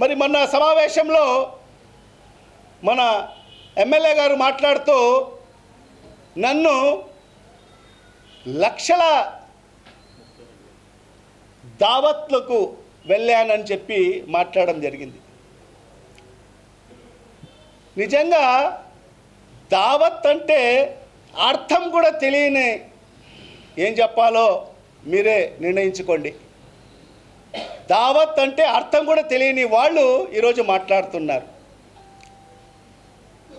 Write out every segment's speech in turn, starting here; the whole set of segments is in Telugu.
మరి మొన్న సమావేశంలో మన ఎమ్మెల్యే గారు మాట్లాడుతూ నన్ను లక్షల దావత్లకు వెళ్ళానని చెప్పి మాట్లాడడం జరిగింది. నిజంగా దావత్ అంటే అర్థం కూడా తెలియని ఏం చెప్పాలో మీరే నిర్ణయించుకోండి. దావత్ అంటే అర్థం కూడా తెలియని వాళ్ళు ఈరోజు మాట్లాడుతున్నారు.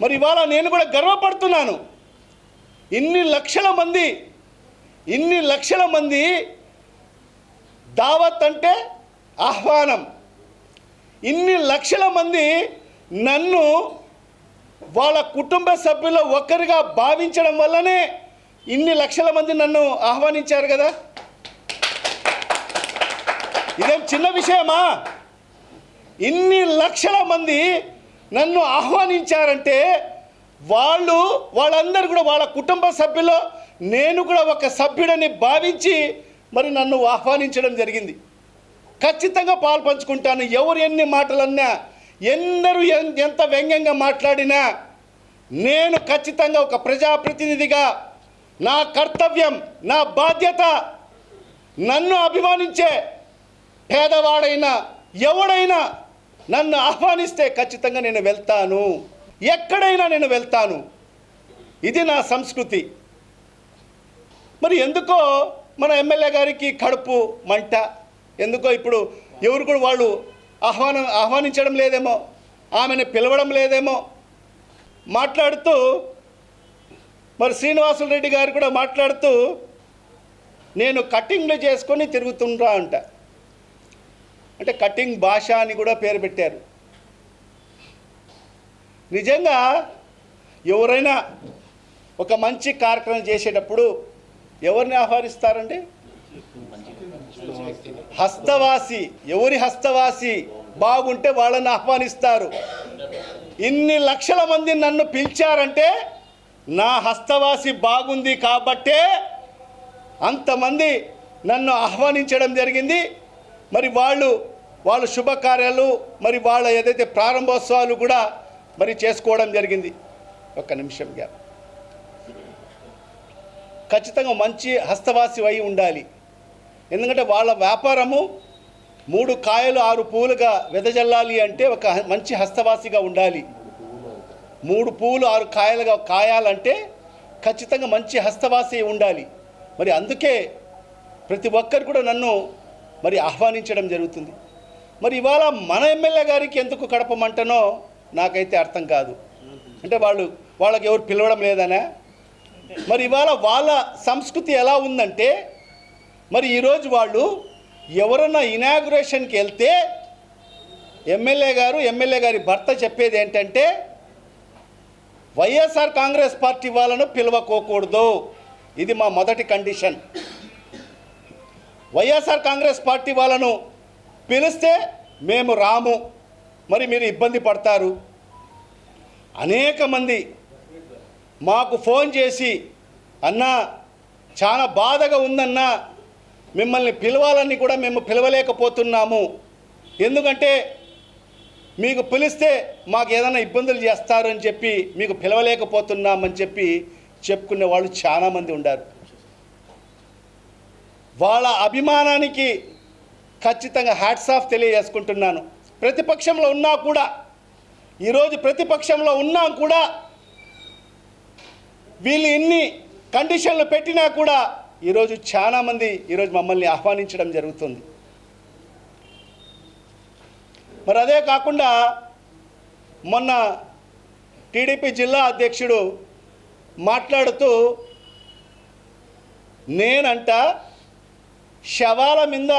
మరి ఇవాళ నేను కూడా గర్వపడుతున్నాను. ఇన్ని లక్షల మంది ఇన్ని లక్షల మంది దావత్ అంటే ఆహ్వానం. ఇన్ని లక్షల మంది నన్ను వాళ్ళ కుటుంబ సభ్యుల ఒక్కరిగా భావించడం వల్లనే ఇన్ని లక్షల మంది నన్ను ఆహ్వానించారు కదా? ఇదేం చిన్న విషయమా? ఇన్ని లక్షల మంది నన్ను ఆహ్వానించారంటే వాళ్ళు వాళ్ళందరూ కూడా వాళ్ళ కుటుంబ సభ్యులు నేను కూడా ఒక సభ్యుడని భావించి మరి నన్ను ఆహ్వానించడం జరిగింది. ఖచ్చితంగా పాలు పంచుకుంటాను. ఎవరు ఎన్ని మాటలన్నా ఎందరూ ఎంత వ్యంగ్యంగా మాట్లాడినా నేను ఖచ్చితంగా ఒక ప్రజాప్రతినిధిగా నా కర్తవ్యం నా బాధ్యత నన్ను అభిమానించే పేదవాడైనా ఎవడైనా నన్ను ఆహ్వానిస్తే ఖచ్చితంగా నేను వెళ్తాను. ఎక్కడైనా నేను వెళ్తాను. ఇది నా సంస్కృతి. మరి ఎందుకో మన ఎమ్మెల్యే గారికి కడుపు మంట. ఎందుకో ఇప్పుడు ఎవరు కూడా వాళ్ళు ఆహ్వానం ఆహ్వానించడం లేదేమో ఆమెను పిలవడం లేదేమో మాట్లాడుతూ మరి శ్రీనివాసులు రెడ్డి గారు కూడా మాట్లాడుతూ నేను కటింగ్లు చేసుకొని తిరుగుతుండ్రా అంట. అంటే కటింగ్ భాష అని కూడా పేరు పెట్టారు. నిజంగా ఎవరైనా ఒక మంచి కార్యక్రమం చేసేటప్పుడు ఎవరిని ఆహ్వానిస్తారండి? హస్తవాసి ఎవరి హస్తవాసి బాగుంటే వాళ్ళని ఆహ్వానిస్తారు. ఇన్ని లక్షల మంది నన్ను పిలిచారంటే నా హస్తవాసి బాగుంది కాబట్టే అంతమంది నన్ను ఆహ్వానించడం జరిగింది. మరి వాళ్ళు వాళ్ళ శుభకార్యాలు మరి వాళ్ళ ఏదైతే ప్రారంభోత్సవాలు కూడా మరి చేసుకోవడం జరిగింది. ఒక్క నిమిషం గ్యాప్ ఖచ్చితంగా మంచి హస్తవాసి అయి ఉండాలి. ఎందుకంటే వాళ్ళ వ్యాపారము మూడు కాయలు ఆరు పూలుగా వెదజల్లాలి అంటే ఒక మంచి హస్తవాసిగా ఉండాలి. మూడు పూలు ఆరు కాయలుగా కాయాలంటే ఖచ్చితంగా మంచి హస్తవాసి ఉండాలి. మరి అందుకే ప్రతి ఒక్కరు కూడా నన్ను మరి ఆహ్వానించడం జరుగుతుంది. మరి ఇవాళ మన ఎమ్మెల్యే గారికి ఎందుకు కడపమంటనో నాకైతే అర్థం కాదు. అంటే వాళ్ళు వాళ్ళకి ఎవరు పిలవడం లేదనా? మరి ఇవాళ వాళ్ళ సంస్కృతి ఎలా ఉందంటే మరి ఈరోజు వాళ్ళు ఎవరన్నా ఇనాగ్రేషన్కి వెళ్తే ఎమ్మెల్యే గారు ఎమ్మెల్యే గారి భర్త చెప్పేది ఏంటంటే వైఎస్ఆర్ కాంగ్రెస్ పార్టీ వాళ్ళను పిలవకోకూడదు. ఇది మా మొదటి కండిషన్. వైఎస్ఆర్ కాంగ్రెస్ పార్టీ వాళ్ళను పిలిస్తే మేము రాము. మరి మీరు ఇబ్బంది పడతారు? అనేక మంది మాకు ఫోన్ చేసి అన్నా చాలా బాధగా ఉందన్నా మిమ్మల్ని పిలవాలని కూడా మేము పిలవలేకపోతున్నాము. ఎందుకంటే మీకు పిలిస్తే మాకు ఏదైనా ఇబ్బందులు చేస్తారని చెప్పి మీకు పిలవలేకపోతున్నామని చెప్పి చెప్పుకునే వాళ్ళు చాలామంది ఉండారు. వాళ్ళ అభిమానానికి ఖచ్చితంగా హ్యాట్స్ ఆఫ్ తెలియజేసుకుంటున్నాను. ప్రతిపక్షంలో ఉన్నా కూడా ఈరోజు ప్రతిపక్షంలో ఉన్నా కూడా వీళ్ళు ఎన్ని కండిషన్లు పెట్టినా కూడా ఈరోజు చాలామంది ఈరోజు మమ్మల్ని ఆహ్వానించడం జరుగుతుంది. మరి అదే కాకుండా మొన్న టీడీపీ జిల్లా అధ్యక్షుడు మాట్లాడుతూ నేనంట శవాల మీద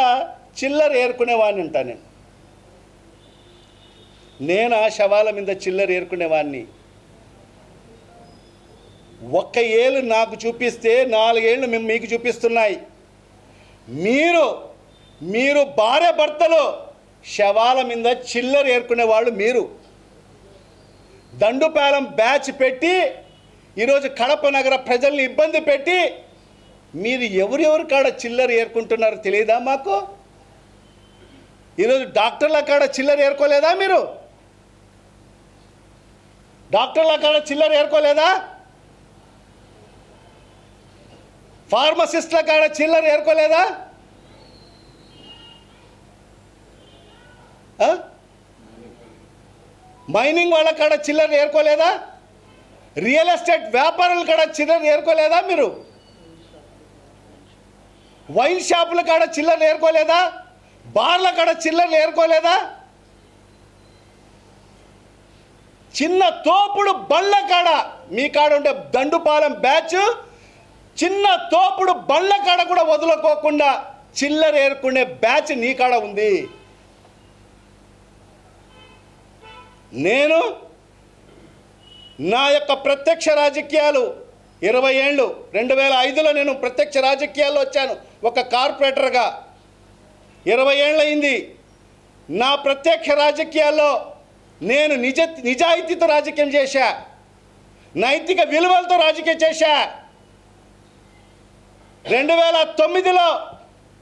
చిల్లర ఏరుకునేవాడిని అంట నేను. నేను ఆ శవాల మీద చిల్లర ఏరుకునేవాడిని ఒక్క ఏళ్ళు నాకు చూపిస్తే నాలుగేళ్ళు మేము మీకు చూపిస్తున్నాయి. మీరు మీరు భార్య భర్తలు శవాల మీద చిల్లర ఏరుకునే వాళ్ళు మీరు. దండుపాలెం బ్యాచ్ పెట్టి ఈరోజు కడప నగర ప్రజల్ని ఇబ్బంది పెట్టి మీరు ఎవరెవరి కాడ చిల్లర ఏరుకుంటున్నారో తెలియదా మాకు? ఈరోజు డాక్టర్ల కాడ చిల్లర ఏరుకోలేదా మీరు? డాక్టర్ల కాడ చిల్లర ఏరుకోలేదా? ఫార్మసిస్ట్ల కాడ చిల్లర ఏరుకోలేదా? మైనింగ్ వాళ్ళ కాడ చిల్లర ఏరుకోలేదా? రియల్ ఎస్టేట్ వ్యాపారుల కాడ చిల్లర ఏరుకోలేదా మీరు? వైన్ షాపుల కాడ చిల్లర ఏరుకోలేదా? బార్ల కాడ చిల్లర్లు ఏరుకోలేదా? చిన్న తోపుడు బళ్ళ కాడ మీ కాడ ఉండే దండుపాలెం బ్యాచ్ చిన్న తోపుడు బళ్ళ కాడ కూడా వదులుకోకుండా చిల్లర ఏరుకునే బ్యాచ్ నీ కాడ ఉంది. నేను నా యొక్క ప్రత్యక్ష రాజకీయాలు ఇరవై ఏళ్ళు రెండు వేల ఐదులో నేను ప్రత్యక్ష రాజకీయాల్లో వచ్చాను. ఒక కార్పొరేటర్గా ఇరవై ఏళ్ళయింది. నా ప్రత్యక్ష రాజకీయాల్లో నేను నిజ నిజాయితీతో రాజకీయం చేశా. నైతిక విలువలతో రాజకీయం చేశా. రెండు వేల తొమ్మిదిలో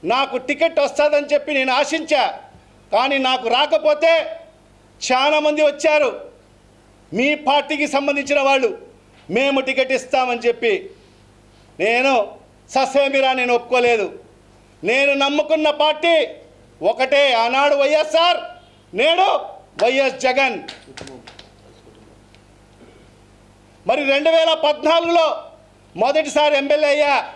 నాకు టికెట్ వస్తుందని చెప్పి నేను ఆశించా. కానీ నాకు రాకపోతే చాలామంది వచ్చారు. మీ పార్టీకి సంబంధించిన వాళ్ళు మేము టికెట్ ఇస్తామని చెప్పి. నేను ససేమిరా నేను ఒప్పుకోలేదు. నేను నమ్ముకున్న పార్టీ ఒకటే ఆనాడు వైఎస్ఆర్ నేడు వైఎస్ జగన్. మరి రెండు వేల పద్నాలుగులో మొదటిసారి ఎమ్మెల్యే అయ్యా.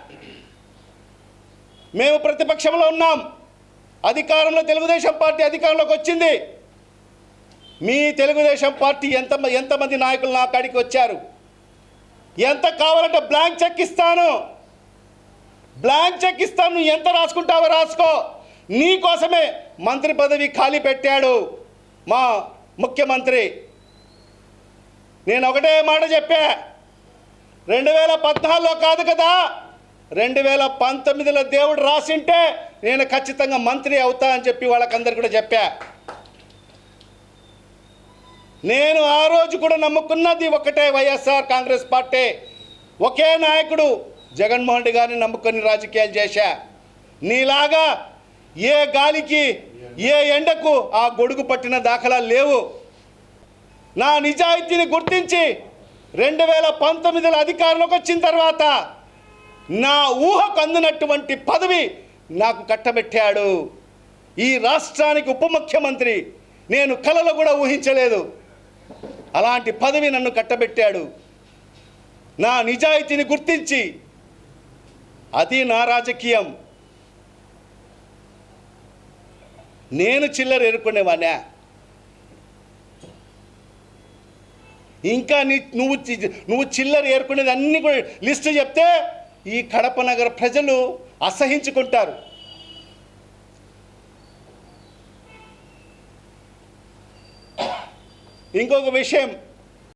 మేము ప్రతిపక్షంలో ఉన్నాం. అధికారంలో తెలుగుదేశం పార్టీ అధికారంలోకి వచ్చింది. మీ తెలుగుదేశం పార్టీ ఎంత ఎంతమంది నాయకులు నా కాడికి వచ్చారు? ఎంత కావాలంటే బ్లాంక్ చెక్ ఇస్తాను. బ్లాంక్ చెక్ ఇస్తాను. నువ్వు ఎంత రాసుకుంటావో రాసుకో. నీ కోసమే మంత్రి పదవి ఖాళీ పెట్టాడు మా ముఖ్యమంత్రి. నేను ఒకటే మాట చెప్పా. రెండు వేల పద్నాలుగులో కాదు కదా రెండు వేల పంతొమ్మిదిలో దేవుడు రాసింటే నేను ఖచ్చితంగా మంత్రి అవుతా అని చెప్పి వాళ్ళకందరికీ కూడా చెప్పా. నేను ఆ రోజు కూడా నమ్ముకున్నది ఒకటే వైఎస్ఆర్ కాంగ్రెస్ పార్టీ. ఒకే నాయకుడు జగన్మోహన్ రెడ్డి గారిని నమ్ముకొని రాజకీయాలు చేశా. నీలాగా ఏ గాలికి ఏ ఎండకు ఆ గొడుగు పట్టిన దాఖలాలు లేవు. నా నిజాయితీని గుర్తించి రెండు వేల పంతొమ్మిదిలో అధికారంలోకి వచ్చిన తర్వాత నా ఊహకు అందినటువంటి పదవి నాకు కట్టబెట్టాడు. ఈ రాష్ట్రానికి ఉప ముఖ్యమంత్రి నేను కలలో కూడా ఊహించలేదు. అలాంటి పదవి నన్ను కట్టబెట్టాడు. నా నిజాయితీని గుర్తించి అది నా రాజకీయం. నేను చిల్లర ఎరుకునేవాణ్ణా ఇంకా నీ నువ్వు నువ్వు చిల్లర ఏరుకునేది అన్ని కూడా లిస్టు చెప్తే ఈ కడప నగర ప్రజలు అసహించుకుంటారు. ఇంకొక విషయం